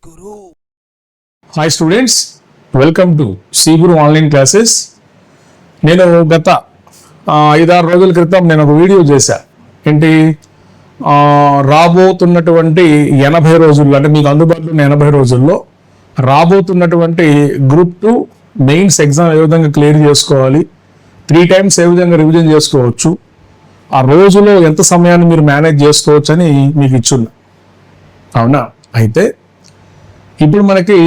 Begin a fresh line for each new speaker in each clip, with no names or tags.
Guru.
Hi students welcome to C Guru online classes నేను గత ఐదారు రోజుల క్రితం నేను ఒక వీడియో చేశా. ఏంటి? రాబోతున్నటువంటి ఎనభై రోజుల్లో అంటే మీకు అందుబాటులో ఉన్న ఎనభై రోజుల్లో రాబోతున్నటువంటి గ్రూప్ టూ మెయిన్స్ ఎగ్జామ్ ఏ విధంగా క్లియర్ చేసుకోవాలి త్రీ టైమ్స్ ఏ విధంగా రివిజన్ చేసుకోవచ్చు ఆ రోజులో ఎంత సమయాన్ని మీరు మేనేజ్ చేసుకోవచ్చు అని మీకు ఇచ్చున్నా. అవునా? అయితే ఇప్పుడు మనకి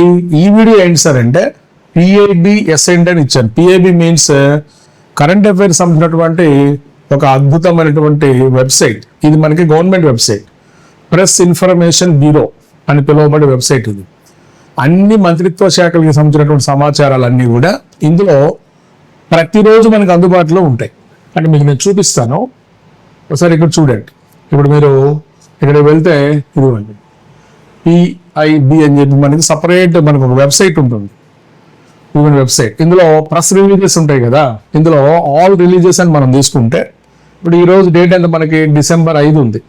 ఈ వీడియో ఏంటి సార్ అంటే పిఐబి ఎస్ఎండ్ అని ఇచ్చాను పిఐబి మీన్స్ కరెంట్ అఫైర్స్ సంబంధించినటువంటి ఒక అద్భుతమైనటువంటి వెబ్సైట్ ఇది మనకి government website press information bureau అని పిలువబడే వెబ్సైట్ ఇది. అన్ని మంత్రిత్వ శాఖలకు సంబంధించినటువంటి సమాచారాలన్నీ కూడా ఇందులో ప్రతిరోజు మనకు అందుబాటులో ఉంటాయి. అంటే మీకు నేను చూపిస్తాను. ఒకసారి ఇక్కడ చూడండి. ఇప్పుడు మీరు ఇక్కడ వెళ్తే ఇదిగోండి. ఐబి అని చెప్పి మనకి సపరేట్ మనకు ఒక వెబ్సైట్ ఉంటుంది. ఈవెన్ వెబ్సైట్ ఇందులో ప్రెస్ రిలీజెస్ ఉంటాయి కదా. ఇందులో ఆల్ రిలీజెస్ అని మనం తీసుకుంటే ఇప్పుడు ఈరోజు డేట్ ఎంత మనకి? డిసెంబర్ ఐదు ఉంది.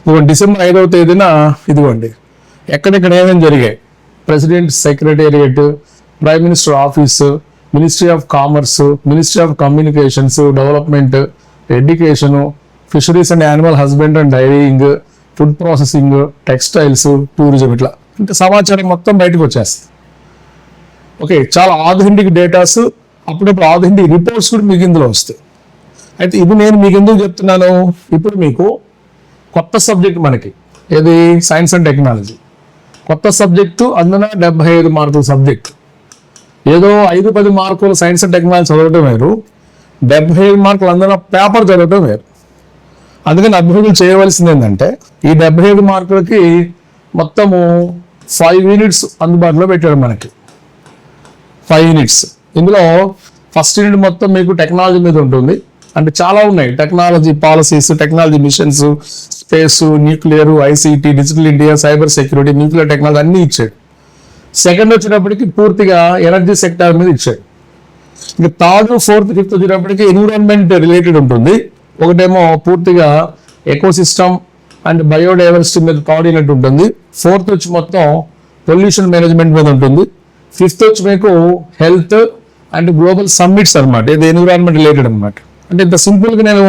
ఇదిగోండి డిసెంబర్ ఐదవ తేదీన ఇదిగోండి. ఎక్కడెక్కడ ఏమేమి జరిగాయి? President secretariat prime minister office ministry of commerce ministry of communications development education fisheries and animal husband and dairying food processing textiles tourism ఇట్లా. అంటే సమాచారం మొత్తం బయటకు వచ్చేస్తుంది. ఓకే చాలా ఆథెంటిక్ డేటాస్ అప్పుడప్పుడు ఆథెంటిక్ రిపోర్ట్స్ కూడా మీకు ఇందులో వస్తాయి. అయితే ఇది నేను మీకు ఎందుకు చెప్తున్నాను? ఇప్పుడు మీకు కొత్త సబ్జెక్ట్ మనకి. ఏది? Science and technology. కొత్త సబ్జెక్టు అందున డెబ్బై ఐదు మార్కుల సబ్జెక్ట్. ఏదో ఐదు పది మార్కులు సైన్స్ అండ్ టెక్నాలజీ చదవటం వేరు. డెబ్బై ఐదు మార్కులు అందున పేపర్ చదవటం వేరు. అందుకని అభివృద్ధి చేయవలసింది ఏంటంటే ఈ డెబ్బై ఏడు మార్కులకి మొత్తము ఫైవ్ యూనిట్స్ అందుబాటులో పెట్టాడు మనకి. ఫైవ్ యూనిట్స్ ఇందులో ఫస్ట్ యూనిట్ మొత్తం మీకు టెక్నాలజీ మీద ఉంటుంది. అంటే చాలా ఉన్నాయి. Technology policies technology missions space nuclear ICT digital India cyber security nuclear technology అన్నీ ఇచ్చాడు సెకండ్ వచ్చినప్పటికి పూర్తిగా ఎనర్జీ సెక్టార్ మీద ఇచ్చాడు ఇంకా థర్డ్ ఫోర్త్ ఫిఫ్త్ వచ్చినప్పటికి ఎన్విరాన్మెంట్ రిలేటెడ్ ఉంటుంది. ఒకటేమో పూర్తిగా ఎకోసిస్టమ్ అండ్ బయోడైవర్సిటీ మీద కోఆర్డినేట్ ఉంటుంది. ఫోర్త్ వచ్చి మొత్తం పొల్యూషన్ మేనేజ్మెంట్ మీద ఉంటుంది. ఫిఫ్త్ వచ్చి మీకు హెల్త్ అండ్ గ్లోబల్ సమ్మిట్స్ అన్నమాట. ఇది ఎన్విరాన్మెంట్ రిలేటెడ్ అనమాట అంటే ఇంత సింపుల్గా నేను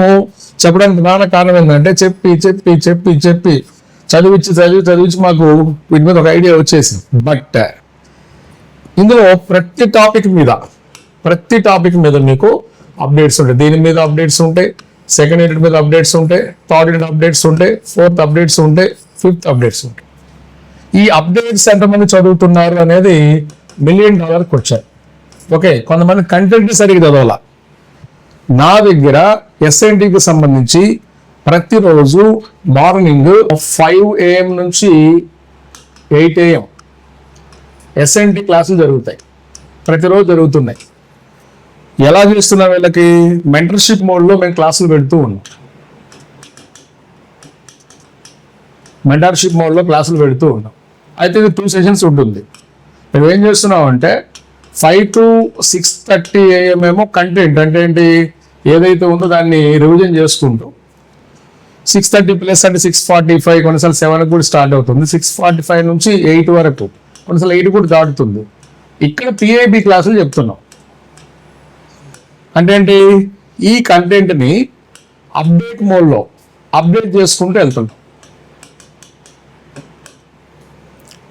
చెప్పడానికి ప్రధాన కారణం ఏంటంటే చెప్పి చెప్పి చెప్పి చెప్పి చదివించి చదివి చదివించి మాకు వీటి మీద ఒక ఐడియా వచ్చేసింది. బట్ ఇందులో ప్రతి టాపిక్ మీద ప్రతి టాపిక్ మీద మీకు అప్డేట్స్ ఉంటాయి. దీని మీద అప్డేట్స్ ఉంటాయి. సెకండ్ ఎడిట్ మీద అప్డేట్స్ ఉంటాయి థర్డ్ ఎడిట్ అప్డేట్స్ ఉంటాయి ఫోర్త్ అప్డేట్స్ ఉంటాయి ఫిఫ్త్ అప్డేట్స్ ఉంటాయి ఈ అప్డేట్స్ ఎంతమంది చదువుతున్నారు అనేది మిలియన్ డాలర్ వచ్చాయి ఓకే కొంతమంది కంటెంట్ సరిగ్గా చదవాల? నా దగ్గర ఎస్ఎన్టీకి సంబంధించి ప్రతిరోజు మార్నింగ్ ఫైవ్ ఏఎం నుంచి ఎయిట్ ఏఎం ఎస్ఎన్టీ క్లాసులు జరుగుతాయి. ప్రతిరోజు జరుగుతున్నాయి. ఎలా చేస్తున్నా వీళ్ళకి? మెంటర్షిప్ మోడ్లో మేము క్లాసులు పెడుతూ ఉన్నాం. మెంటర్షిప్ మోడ్లో క్లాసులు పెడుతూ ఉన్నాం. అయితే ఇది టూ సెషన్స్ ఉంటుంది. మేము ఏం చేస్తున్నాం అంటే five to six thirty AM ఏమో కంటెంట్ అంటే ఏంటి? ఏదైతే ఉందో దాన్ని రివిజన్ చేసుకుంటూ. సిక్స్ థర్టీ ప్లస్ అంటే సిక్స్ ఫార్టీ ఫైవ్ కొన్నిసార్లు సెవెన్ కూడా స్టార్ట్ అవుతుంది. సిక్స్ ఫార్టీ ఫైవ్ నుంచి ఎయిట్ వరకు కొన్నిసార్లు ఎయిట్ కూడా దాటుతుంది. ఇక్కడ పిఐబి క్లాసులు చెప్తున్నాం. అంటే ఏంటి? ఈ కంటెంట్ని అప్డేట్ మోడ్లో అప్డేట్ చేసుకుంటూ వెళ్తున్నాం.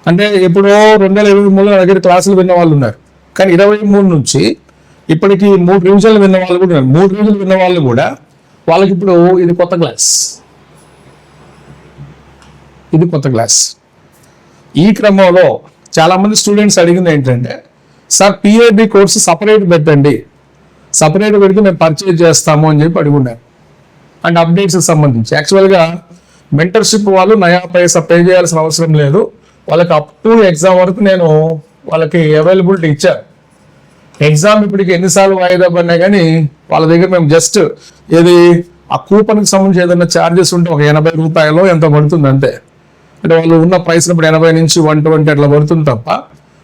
అంటే ఎప్పుడో రెండు వేల ఇరవై మూడులో దగ్గర క్లాసులు విన్న వాళ్ళు ఉన్నారు. కానీ ఇరవై మూడు నుంచి ఇప్పటికి మూడు రివిజన్లు విన్న వాళ్ళు కూడా ఉన్నారు. మూడు రివిజన్లు విన్న వాళ్ళు కూడా వాళ్ళకి ఇప్పుడు ఇది కొత్త క్లాస్ ఇది కొత్త క్లాస్ ఈ క్రమంలో చాలామంది స్టూడెంట్స్ అడిగింది ఏంటంటే సార్ పిఏబి కోర్సు సపరేట్ పెట్టండి. సపరేట్ పెడితే మేము పర్చేజ్ చేస్తాము అని చెప్పి అడుగున్నారు. అండ్ అప్డేట్స్కి సంబంధించి యాక్చువల్గా మెంటర్షిప్ వాళ్ళు నయా పైసా పే చేయాల్సిన అవసరం లేదు. వాళ్ళకి అప్ టు ఎగ్జామ్ వరకు నేను వాళ్ళకి అవైలబిలిటీ ఇచ్చాను. ఎగ్జామ్ ఇప్పటికి ఎన్నిసార్లు వాయిదా పడినా కానీ వాళ్ళ దగ్గర మేము జస్ట్ ఏది ఆ కూపన్కి సంబంధించి ఏదైనా ఛార్జెస్ ఉంటే ఒక ఎనభై రూపాయలు ఎంత పడుతుంది అంతే. అంటే వాళ్ళు ఉన్న ప్రైస్ ఇప్పుడు ఎనభై నుంచి వన్ ట్వంటీ అట్లా పడుతుంది తప్ప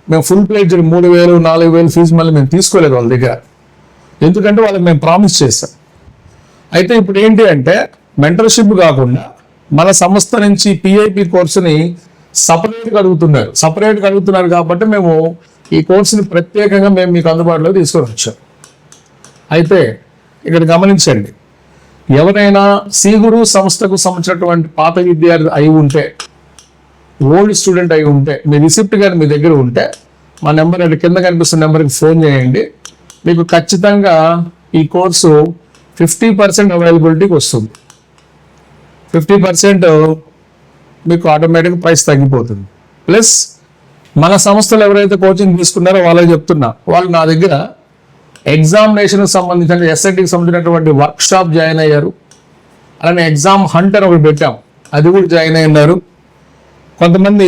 మేము ఫుల్ ప్లేట్ మూడు వేలు నాలుగు వేలు ఫీజు మళ్ళీ మేము తీసుకోలేదు వాళ్ళ దగ్గర. ఎందుకంటే వాళ్ళకి మేము ప్రామిస్ చేస్తాం అయితే ఇప్పుడు ఏంటి అంటే మెంటర్షిప్ కాకుండా మన సంస్థ నుంచి పిఐపి కోర్సుని సపరేట్గా అడుగుతున్నారు. సపరేట్గా అడుగుతున్నారు కాబట్టి మేము ఈ కోర్సుని ప్రత్యేకంగా మేము మీకు అందుబాటులో తీసుకొని వచ్చాం. అయితే ఇక్కడ గమనించండి ఎవరైనా సీగురు సంస్థకు సంబంధించినటువంటి పాత విద్యార్థి అయి ఉంటే ఓల్డ్ స్టూడెంట్ అయి ఉంటే మీ రిసిప్ట్ కానీ మీ దగ్గర ఉంటే మా నెంబర్ అంటే కింద కనిపిస్తున్న నెంబర్కి ఫోన్ చేయండి. మీకు ఖచ్చితంగా ఈ కోర్సు ఫిఫ్టీ పర్సెంట్ అవైలబిలిటీకి వస్తుంది. ఫిఫ్టీ పర్సెంట్ మీకు ఆటోమేటిక్ ప్రైస్ తగ్గిపోతుంది. ప్లస్ మన సంస్థలు ఎవరైతే కోచింగ్ తీసుకున్నారో వాళ్ళకి చెప్తున్నా వాళ్ళు నా దగ్గర ఎగ్జామినేషన్కి సంబంధించిన ఎస్ఐటికి సంబంధించినటువంటి వర్క్ షాప్ జాయిన్ అయ్యారు. అలానే ఎగ్జామ్ హంట్ అని ఒకటి పెట్టాం. అది కూడా జాయిన్ అయినారు కొంతమంది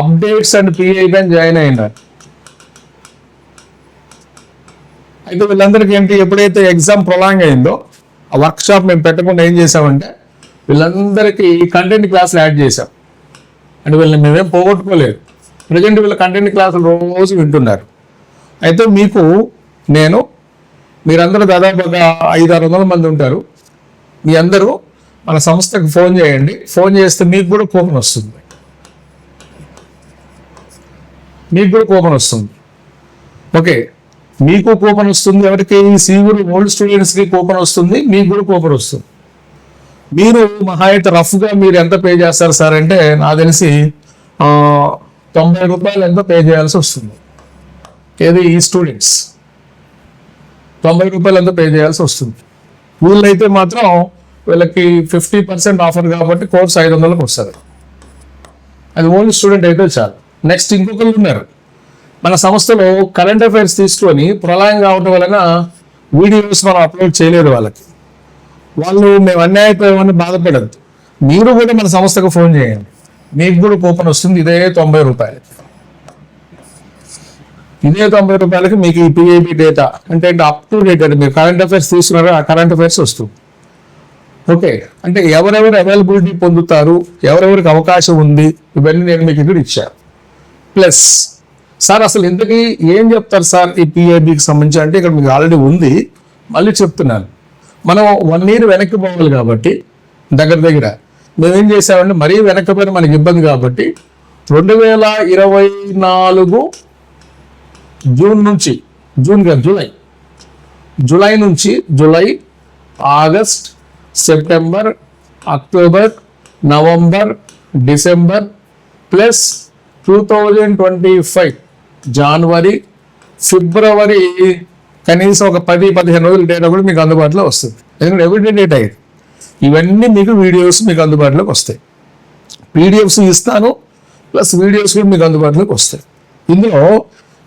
అప్డేట్స్ అండ్ పిఐ అని జాయిన్ అయినారు అయితే వీళ్ళందరికీ ఏంటి ఎప్పుడైతే ఎగ్జామ్ ప్రొలాంగ్ అయిందో ఆ వర్క్ షాప్ మేము పెట్టకుండా ఏం చేసామంటే వీళ్ళందరికీ కంటెంట్ క్లాసులు యాడ్ చేసాం అంటే వీళ్ళని మేమేం పోగొట్టుకోలేదు. ప్రజెంట్ వీళ్ళ కంటెంట్ క్లాసులు రోజు వింటున్నారు. అయితే మీకు నేను మీరందరూ దాదాపు ఒక ఐదు ఆరు వందల మంది ఉంటారు. మీ అందరూ మన సంస్థకు ఫోన్ చేయండి. ఫోన్ చేస్తే మీకు కూడా కూపన్ వస్తుంది. మీకు కూడా కూపన్ వస్తుంది. ఓకే. మీకు కూపన్ వస్తుంది ఎవరికి? సీవురు ఓల్డ్ స్టూడెంట్స్కి కూపన్ వస్తుంది మీకు కూడా కూపన్ వస్తుంది. మీరు మహా అయితే రఫ్గా మీరు ఎంత పే చేస్తారు సార్ అంటే నాకు తెలిసి తొంభై రూపాయలు ఎంత పే చేయాల్సి వస్తుంది. ఏది? ఈ స్టూడెంట్స్. తొంభై రూపాయలు ఎంత పే చేయాల్సి వస్తుంది. వీళ్ళైతే మాత్రం వీళ్ళకి ఫిఫ్టీ పర్సెంట్ ఆఫర్ కాబట్టి కోర్స్ ఐదు వందలకు వస్తుంది అది ఓన్లీ స్టూడెంట్ అయితే చాలు. నెక్స్ట్ ఇంకొకరు ఉన్నారు. మన సంస్థలో కరెంట్ అఫైర్స్ తీసుకొని ప్రళయం కావడం వలన వీడియోస్ మనం అప్లోడ్ చేయలేదు వాళ్ళకి. వాళ్ళు మేము అన్యాయపోయామని బాధపడద్దు. మీరు కూడా మన సంస్థకు ఫోన్ చేయండి. మీకు కూడా కూపన్ వస్తుంది ఇదే తొంభై రూపాయలు. ఇదే తొంభై రూపాయలకి మీకు ఈ పిఐబి డేటా అంటే అప్ టు డేట్ అంటే మీరు కరెంట్ అఫైర్స్ తీసుకున్నారో ఆ కరెంట్ అఫైర్స్ వస్తుంది. ఓకే అంటే ఎవరెవరు అవైలబిలిటీ పొందుతారు ఎవరెవరికి అవకాశం ఉంది ఇవన్నీ నేను మీకు ఇక్కడ ఇచ్చాను. ప్లస్ సార్ అసలు ఇంతకీ ఏం చెప్తారు సార్ ఈ పిఐబికి సంబంధించి? అంటే ఇక్కడ మీకు ఆల్రెడీ ఉంది. మళ్ళీ చెప్తున్నాను. మనం వన్ ఇయర్ వెనక్కి పోవాలి కాబట్టి దగ్గర దగ్గర. మేమేం చేసామంటే మరీ వెనక్కిపోయిన మనకి ఇబ్బంది కాబట్టి రెండు వేల ఇరవై నాలుగు జూన్ నుంచి జూన్ కాదు జూలై. జూలై నుంచి July August September October November December plus two thousand twenty five జనవరి ఫిబ్రవరి కనీసం ఒక పది పదిహేను రోజుల డేటా కూడా మీకు అందుబాటులో వస్తుంది. ఎందుకంటే ఎవిడెంట్ డేటా ఇది. ఇవన్నీ మీకు వీడియోస్ మీకు అందుబాటులోకి వస్తాయి. పీడిఎఫ్స్ ఇస్తాను ప్లస్ వీడియోస్ కూడా మీకు అందుబాటులోకి వస్తాయి. ఇందులో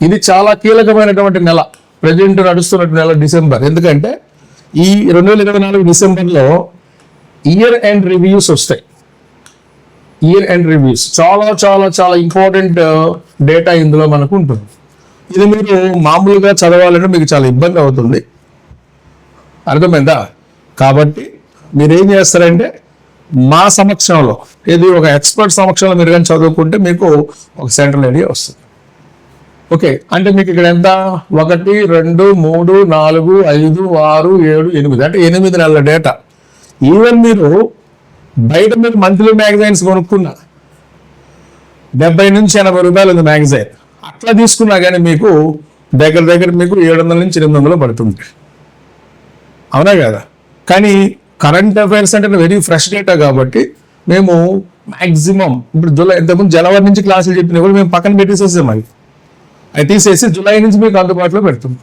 ఇది చాలా కీలకమైనటువంటి నెల. ప్రజెంట్ నడుస్తున్న నెల డిసెంబర్ ఎందుకంటే ఈ రెండు వేల ఇరవై నాలుగు డిసెంబర్లో ఇయర్ ఎండ్ రివ్యూస్ వస్తాయి. ఇయర్ ఎండ్ రివ్యూస్ చాలా చాలా చాలా ఇంపార్టెంట్ డేటా uh, ఇందులో మనకు ఉంటుంది. ఇది మీరు మామూలుగా చదవాలంటే మీకు చాలా ఇబ్బంది అవుతుంది. అర్థమైందా? కాబట్టి మీరు ఏం చేస్తారంటే మా సమక్షంలో ఇది ఒక ఎక్స్పర్ట్ సమక్షంలో మీరు కానీ చదువుకుంటే మీకు ఒక సెంట్రల్ ఐడియా వస్తుంది. ఓకే అంటే మీకు ఇక్కడ ఎంత? ఒకటి రెండు మూడు నాలుగు ఐదు ఆరు ఏడు ఎనిమిది అంటే ఎనిమిది నెలల డేటా ఈవెన్ మీరు బయట మీరు మంత్లీ మ్యాగజైన్స్ కొనుక్కున్నా. డెబ్బై నుంచి ఎనభై రూపాయలు ఉంది మ్యాగజైన్. అట్లా తీసుకున్నా కానీ మీకు దగ్గర దగ్గర మీకు ఏడు వందల నుంచి ఎనిమిది వందలు పడుతుంది. అవునా కదా? కానీ కరెంట్ అఫైర్స్ అంటే వెరీ ఫ్రెష్ డేటా కాబట్టి మేము మ్యాక్సిమం ఇప్పుడు జూలై ఇంతకుముందు జనవరి నుంచి క్లాసులు చెప్పినా కూడా మేము పక్కన పెట్టేసేసాం అది అది తీసేసి జూలై నుంచి మీకు అందుబాటులో పెడుతుంది.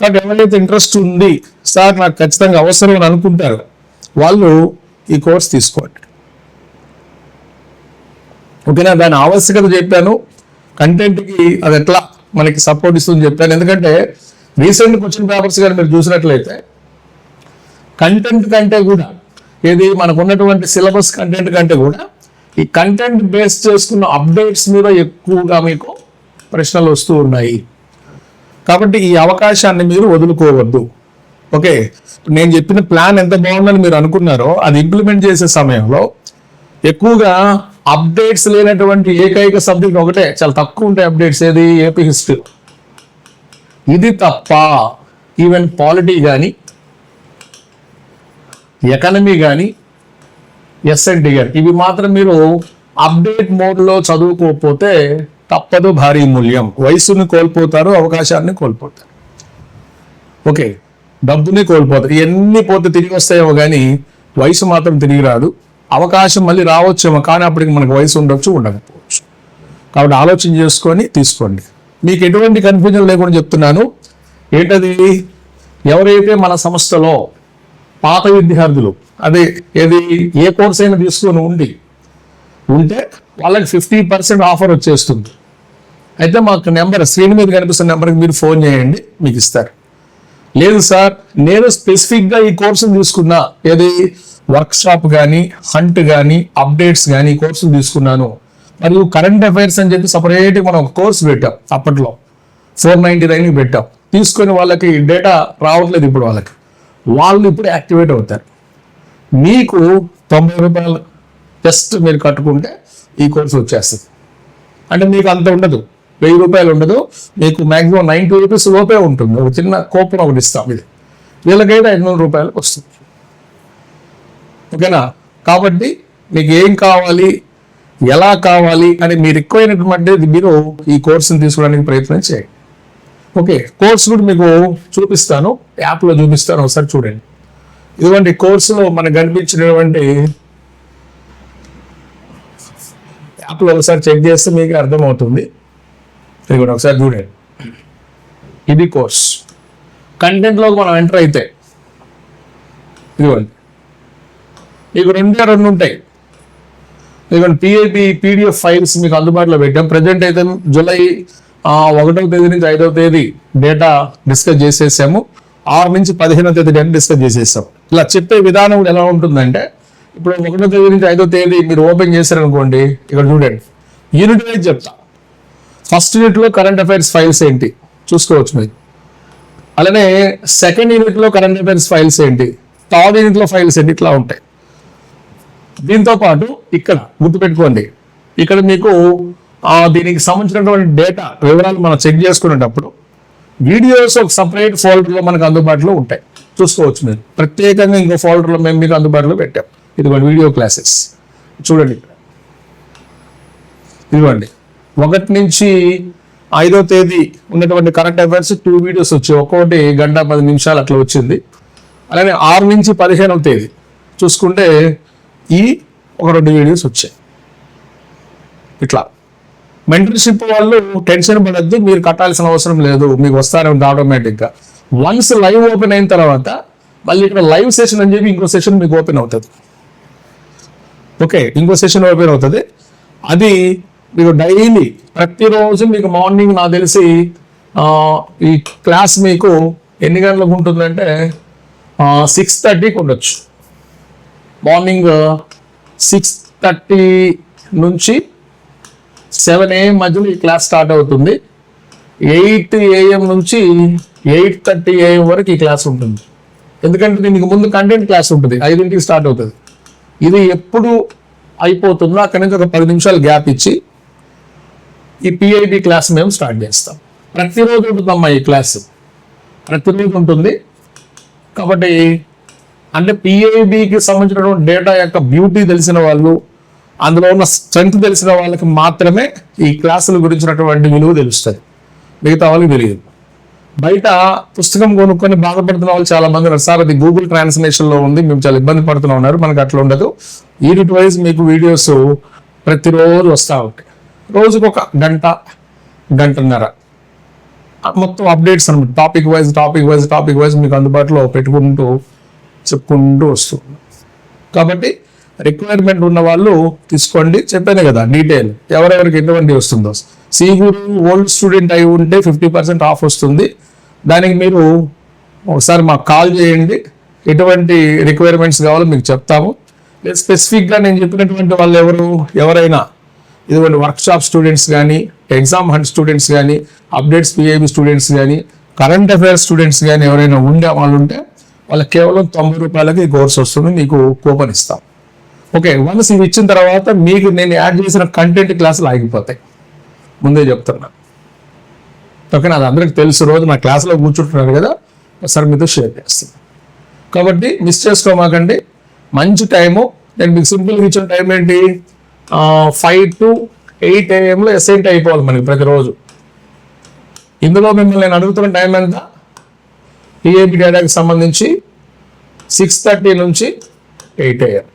కాబట్టి ఎవరైతే ఇంట్రెస్ట్ ఉంది సార్ నాకు ఖచ్చితంగా అవసరం అని అనుకుంటారు వాళ్ళు ఈ కోర్స్ తీసుకోండి. ఓకేనా? దాని ఆవశ్యకత చెప్పాను. కంటెంట్కి అది ఎట్లా మనకి సపోర్ట్ ఇస్తుంది చెప్పాను. ఎందుకంటే రీసెంట్ క్వశ్చన్ పేపర్స్ కానీ మీరు చూసినట్లయితే కంటెంట్ కంటే కూడా ఏది మనకు ఉన్నటువంటి సిలబస్ కంటెంట్ కంటే కూడా ఈ కంటెంట్ బేస్ చేసుకున్న అప్డేట్స్ మీద ఎక్కువగా మీకు ప్రశ్నలు వస్తూ ఉన్నాయి. కాబట్టి ఈ అవకాశాన్ని మీరు వదులుకోవద్దు. ఓకే నేను చెప్పిన ప్లాన్ ఎంత బాగుందని మీరు అనుకున్నారో అది ఇంప్లిమెంట్ చేసే సమయంలో ఎక్కువగా అప్డేట్స్ లేనటువంటి ఏకైక సబ్జెక్ట్ ఒకటే చాలా తక్కువ ఉంటాయి అప్డేట్స్ ఏది? AP history. ఇది తప్ప ఈవెన్ పాలిటీ కానీ ఎకానమీ కానీ ఎస్ఎన్టీ కానీ ఇవి మాత్రం మీరు అప్డేట్ మోడ్లో చదువుకోకపోతే తప్పదు భారీ మూల్యం. వయసుని కోల్పోతారు అవకాశాన్ని కోల్పోతారు. ఓకే డబ్బునే కోల్పోతారు ఇవన్నీ పోతే తిరిగి వస్తాయేమో కానీ వయసు మాత్రం తిరిగి రాదు. అవకాశం మళ్ళీ రావచ్చేమో కానీ అప్పటికి మనకు వయసు ఉండొచ్చు ఉండకపోవచ్చు. కాబట్టి ఆలోచన చేసుకొని తీసుకోండి. మీకు ఎటువంటి కన్ఫ్యూజన్ లేకుండా చెప్తున్నాను. ఏంటది? ఎవరైతే మన సంస్థలో పాత విద్యార్థులు అదే ఏది ఏ కోర్స్ అయినా తీసుకొని ఉండి ఉంటే వాళ్ళకి ఫిఫ్టీ పర్సెంట్ ఆఫర్ వచ్చేస్తుంది. అయితే మాకు నెంబర్ స్క్రీన్ మీద కనిపిస్తున్న నెంబర్కి మీరు ఫోన్ చేయండి మీకు ఇస్తారు. లేదు సార్ నేను స్పెసిఫిక్గా ఈ కోర్సును తీసుకున్నా. ఏది? వర్క్షాప్ కానీ హంట్ కానీ అప్డేట్స్ కానీ ఈ కోర్సులు తీసుకున్నాను. మరియు కరెంట్ అఫైర్స్ అని చెప్పి సపరేట్గా మనం ఒక కోర్స్ పెట్టాం అప్పట్లో. ఫోర్ నైంటీ నైన్కి పెట్టాం. తీసుకొని వాళ్ళకి డేటా రావట్లేదు ఇప్పుడు వాళ్ళకి. వాళ్ళు ఇప్పుడు యాక్టివేట్ అవుతారు. మీకు తొంభై రూపాయలు జస్ట్ మీరు కట్టుకుంటే ఈ కోర్సు వచ్చేస్తుంది. అంటే మీకు అంత ఉండదు. వెయ్యి రూపాయలు ఉండదు. మీకు మాక్సిమం నైంటీ రూపీస్ లోపే ఉంటుంది. ఒక చిన్న కూపన్ ఒకటి ఇస్తాం ఇది. వీళ్ళకైతే ఐదు వందల రూపాయలకు వస్తుంది. ఓకేనా? కాబట్టి మీకు ఏం కావాలి ఎలా కావాలి అని మీరు ఎక్కువైనటువంటిది మీరు ఈ కోర్సును తీసుకోవడానికి ప్రయత్నం చేయండి. ఓకే కోర్స్ కూడా మీకు చూపిస్తాను. యాప్లో చూపిస్తాను. ఒకసారి చూడండి. ఇటువంటి కోర్సులో మనకు కనిపించినటువంటి యాప్లో ఒకసారి చెక్ చేస్తే మీకు అర్థమవుతుంది. ఇదిగోండి ఒకసారి చూడండి. ఇది కోర్స్ కంటెంట్లోకి మనం ఎంటర్ అయితే ఇదిగోండి. మీకు రెండే రెండు ఉంటాయి. ఇదిగోండి పిఐపి పీడిఎఫ్ ఫైల్స్ మీకు అందుబాటులో పెట్టాం. ప్రజెంట్ అయితే జూలై ఒకటవ తేదీ నుంచి ఐదవ తేదీ డేటా డిస్కస్ చేసేసాము. ఆరు నుంచి పదిహేనవ తేదీ డేటా డిస్కస్ చేసేసాం. ఇలా చెప్పే విధానం కూడా ఎలా ఉంటుందంటే ఇప్పుడు ఒకటో తేదీ నుంచి ఐదో తేదీ మీరు ఓపెన్ చేశారనుకోండి ఇక్కడ చూడండి. యూనిట్ వైజ్ చెప్తా. ఫస్ట్ యూనిట్లో కరెంట్ అఫైర్స్ ఫైల్స్ ఏంటి? చూసుకోవచ్చు మీరు. అలానే సెకండ్ యూనిట్లో కరెంట్ అఫైర్స్ ఫైల్స్ ఏంటి? థర్డ్ యూనిట్లో ఫైల్స్ ఏంటి? ఇట్లా ఉంటాయి. దీంతో పాటు ఇక్కడ గుర్తుపెట్టుకోండి. ఇక్కడ మీకు దీనికి సంబంధించినటువంటి డేటా వివరాలు మనం చెక్ చేసుకునేటప్పుడు వీడియోస్ ఒక సపరేట్ ఫోల్డర్లో మనకు అందుబాటులో ఉంటాయి. చూసుకోవచ్చు మీరు. ప్రత్యేకంగా ఇంకో ఫోల్డర్లో మేము మీకు అందుబాటులో పెట్టాం. ఇదిగోండి వీడియో క్లాసెస్. చూడండి ఇక్కడ. ఇదిగోండి. ఒకటి నుంచి ఐదో తేదీ ఉన్నటువంటి కరెంట్ అఫైర్స్ టూ వీడియోస్ వచ్చాయి ఒక్కొక్కటి గంట పది నిమిషాలు అట్లా వచ్చింది. అలానే ఆరు నుంచి పదిహేనవ తేదీ చూసుకుంటే ఈ ఒక రెండు వీడియోస్ వచ్చాయి. ఇట్లా. మెంటర్షిప్ వాళ్ళు టెన్షన్ పడద్దు మీరు కట్టాల్సిన అవసరం లేదు మీకు వస్తారే ఉంది ఆటోమేటిక్గా వన్స్ లైవ్ ఓపెన్ అయిన తర్వాత మళ్ళీ ఇక్కడ లైవ్ సెషన్ అని చెప్పి ఇంకో సెషన్ మీకు ఓపెన్ అవుతుంది. ఓకే ఇంకో సెషన్ ఓపెన్ అవుతుంది. అది మీకు డైలీ ప్రతిరోజు మీకు మార్నింగ్ నాకు తెలిసి ఈ క్లాస్ మీకు ఎన్ని గంటలకు ఉంటుందంటే సిక్స్ థర్టీకి ఉండొచ్చు. మార్నింగ్ సిక్స్ థర్టీ నుంచి సెవెన్ ఏఎం మధ్యలో ఈ క్లాస్ స్టార్ట్ అవుతుంది. ఎయిట్ ఏఎం నుంచి ఎయిట్ థర్టీ ఏఎం వరకు ఈ క్లాస్ ఉంటుంది. ఎందుకంటే దీనికి ముందు కంటెంట్ క్లాస్ ఉంటుంది. ఐదింటికి స్టార్ట్ అవుతుంది. ఇది ఎప్పుడు అయిపోతుందో అక్కడి నుంచి ఒక పది నిమిషాలు గ్యాప్ ఇచ్చి ఈ పిఐబి క్లాస్ మేము స్టార్ట్ చేస్తాం. ప్రతిరోజు ఉంటుందమ్మా ఈ క్లాస్ ప్రతిరోజు ఉంటుంది. కాబట్టి అంటే పిఐబికి సంబంధించినటువంటి డేటా యొక్క బ్యూటీ తెలిసిన వాళ్ళు అందులో ఉన్న స్ట్రెంగ్త్ తెలిసిన వాళ్ళకి మాత్రమే ఈ క్లాసుల గురించినటువంటి విలువ తెలుస్తుంది. మిగతా వాళ్ళకి తెలియదు. బయట పుస్తకం కొనుక్కొని బాధపడుతున్న వాళ్ళు చాలా మంది ఉన్నారు. సార్ అది గూగుల్ ట్రాన్స్లేషన్లో ఉంది. మేము చాలా ఇబ్బంది పడుతున్నా ఉన్నారు. మనకు అట్లా ఉండదు. యూనిట్ వైజ్ మీకు వీడియోస్ ప్రతిరోజు వస్తూ ఉంటాయి. రోజుకు ఒక గంట గంటన్నర. మొత్తం అప్డేట్స్ అనమాట topic wise topic wise topic wise మీకు అందుబాటులో పెట్టుకుంటూ చెప్పుకుంటూ వస్తుంది కాబట్టి రిక్వైర్మెంట్ ఉన్న వాళ్ళు తీసుకోండి చెప్పాను కదా డీటెయిల్ ఎవరెవరికి ఎటువంటి వస్తుందో. సి గురు ఓల్డ్ స్టూడెంట్ అయి ఉంటే ఫిఫ్టీ పర్సెంట్ ఆఫ్ వస్తుంది. దానికి మీరు ఒకసారి మాకు కాల్ చేయండి. ఎటువంటి రిక్వైర్మెంట్స్ కావాలో మీకు చెప్తాము. లేదు స్పెసిఫిక్గా నేను చెప్పినటువంటి వాళ్ళు ఎవరు ఎవరైనా ఇదిగోండి వర్క్ షాప్ స్టూడెంట్స్ కానీ ఎగ్జామ్ హండ్ స్టూడెంట్స్ కానీ అప్డేట్స్ పిఐబి స్టూడెంట్స్ కానీ కరెంట్ అఫైర్స్ స్టూడెంట్స్ కానీ ఎవరైనా ఉండే వాళ్ళు ఉంటే వాళ్ళకి కేవలం తొంభై రూపాయలకి ఈ కోర్స్ వస్తుంది మీకు కూపన్ ఇస్తాం. ఓకే వన్స్ ఇవి ఇచ్చిన తర్వాత మీకు నేను యాడ్ చేసిన కంటెంట్ క్లాసులు ఆగిపోతాయి. ముందే చెప్తున్నా. ఓకే అది అందరికి తెలుసు రోజు నా క్లాస్లో కూర్చుంటున్నారు కదా సార్ మీతో షేర్ చేస్తాను కాబట్టి మిస్ చేసుకోమాకండి మంచి టైము నేను మీకు సింపుల్గా ఇచ్చిన టైం ఏంటి? ఫైవ్ టు ఎయిట్ ఏఎంలో ఎస్ఐంట్ అయిపోవాలి మనకి ప్రతిరోజు. ఇందులో మిమ్మల్ని నేను అడుగుతున్న టైం ఎంత? టీఏపీ డేటాకి సంబంధించి సిక్స్ థర్టీ నుంచి ఎయిట్ ఏఎం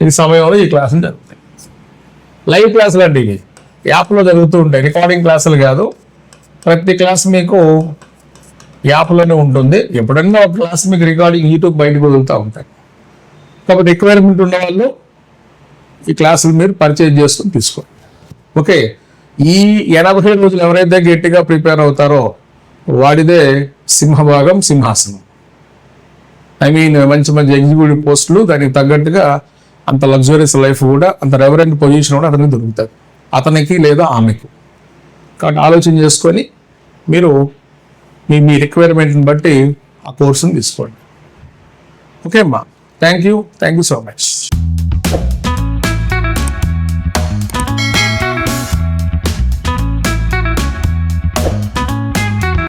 ఈ సమయంలో ఈ క్లాసులు జరుగుతాయి. లైవ్ క్లాసులు అండి ఇవి. యాప్లో జరుగుతూ ఉంటాయి. రికార్డింగ్ క్లాసులు కాదు. ప్రతి క్లాస్ మీకు యాప్లోనే ఉంటుంది. ఎప్పుడన్నా ఒక క్లాస్ మీకు రికార్డింగ్ యూట్యూబ్ బయటకు వదులుతూ ఉంటాయి. కాబట్టి రిక్వైర్మెంట్ ఉన్న వాళ్ళు ఈ క్లాసులు మీరు పరిచయం చేసుకుని తీసుకోండి. ఓకే ఈ ఎనభై రోజులు ఎవరైతే గట్టిగా ప్రిపేర్ అవుతారో వాడిదే సింహభాగం సింహాసనం. ఐ మీన్ మంచి మంచి ఎగ్జిక్యూటివ్ పోస్టులు దానికి తగ్గట్టుగా అంత లగ్జరీస్ లైఫ్ కూడా అంత రెవరెంట్ పొజిషన్ కూడా అతనికి దొరుకుతుంది అతనికి లేదా ఆమెకు. కాబట్టి ఆలోచన చేసుకొని మీరు మీ మీ రిక్వైర్మెంట్ని బట్టి ఆ కోర్సును తీసుకోండి. ఓకే అమ్మా thank you thank you so much